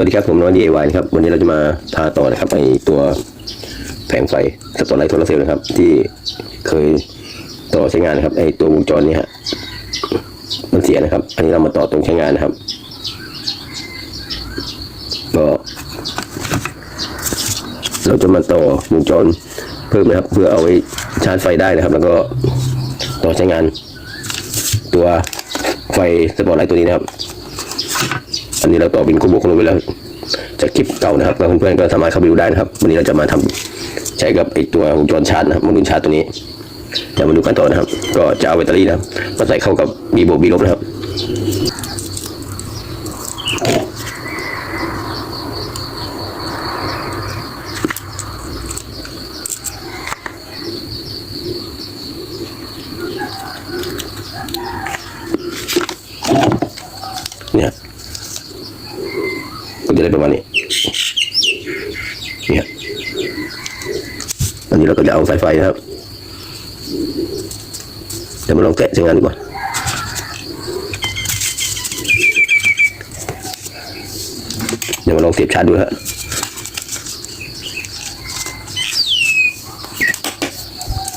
วัสดีครับผมน้อยดีเอวครับวันนี้เราจะมาพาต่อนะครับไอตัวแผงไฟสปอตไลท์โซลาร์เซลล์นะครับ ที่เคยต่อใช้งานนะครับไอตัววงจรนี้ฮะมันเสียนะครับ อันนี้เรามาต่อตรงใช้งานนะครับ ก็ เราจะมาต่อวงจรเพิ่มนะครับ เพื่อเอาไว้ชาร์จไฟได้นะครับ แล้วก็ต่อใช้งาน ตัวไฟสปอตไลท์ตัวนี้นะครับ อันนี้เราต่อเป็นคู่บวกคู่ลบไปแล้วจากคลิปเก่านะครับเพื่อนๆก็สามารถเข้าไปดูได้นะครับ วันนี้เราจะมาทำใช้กับไอตัววงจรชาร์จนะครับวงจรชาร์จตัวนี้จะมาดูกันต่อนะครับ ก็จะเอาแบตเตอรี่นะครับมาใส่เข้ากับบีบวกบีลบนะครับเนี่ย จะได้ประมาณนี้เนี่ยอันนี้เราก็จะเอาสายไฟนะครับเดี๋ยวมาลองแกะใช้งานดีกว่าเดี๋ยวมาลองเสียบชาร์จดูฮะ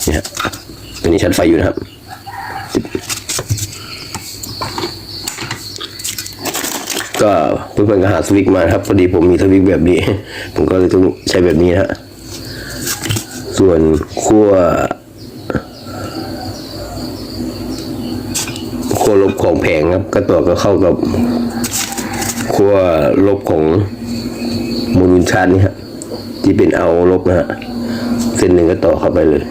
เนี่ยฮะตัวนี้ชาร์จไฟอยู่นะครับ ก็เพื่อนๆก็หาสวิกมาครับพอดีผมมีสวิกแบบนี้ ผมก็เลยต้องใช้แบบนี้นะฮะส่วนขั้วขั้วลบของแผงครับ ก็ต่อก็เข้ากับขั้วลบของโมดูลชาร์จนี่ฮะที่เป็นเอาลบนะฮะเส้นหนึ่งก็ต่อเข้าไปเลย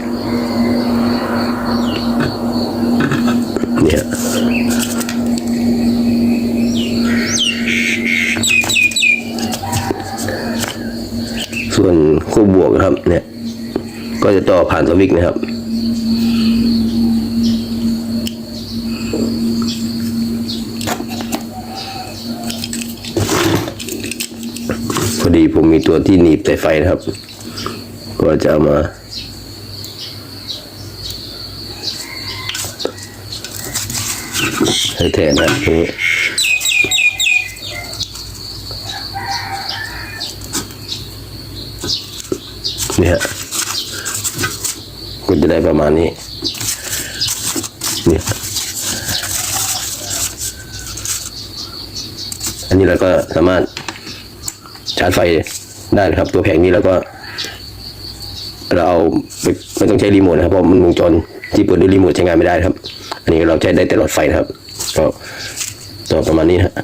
ส่วนคู่บวกนะครับ เนี่ย ก็จะต่อผ่านสวิตช์นะครับ พอดีผมมีตัวที่หนีบสายไฟนะครับ ก็จะเอามาให้แทนนะตรงนี้ เนี่ยก็จะได้ประมาณนี้เนี่ยอันนี้เราก็สามารถชาร์จไฟได้นะครับ ตัวแผงนี้แล้วก็ เราเอาไม่ไม่ต้องใช้รีโมทนะครับเพราะมันวงจรที่เปิดด้วยรีโมทใช้งานไม่ได้ครับ อันนี้เราใช้ได้แต่หลอดไฟนะครับ ก็ต่อประมาณนี้นะฮะ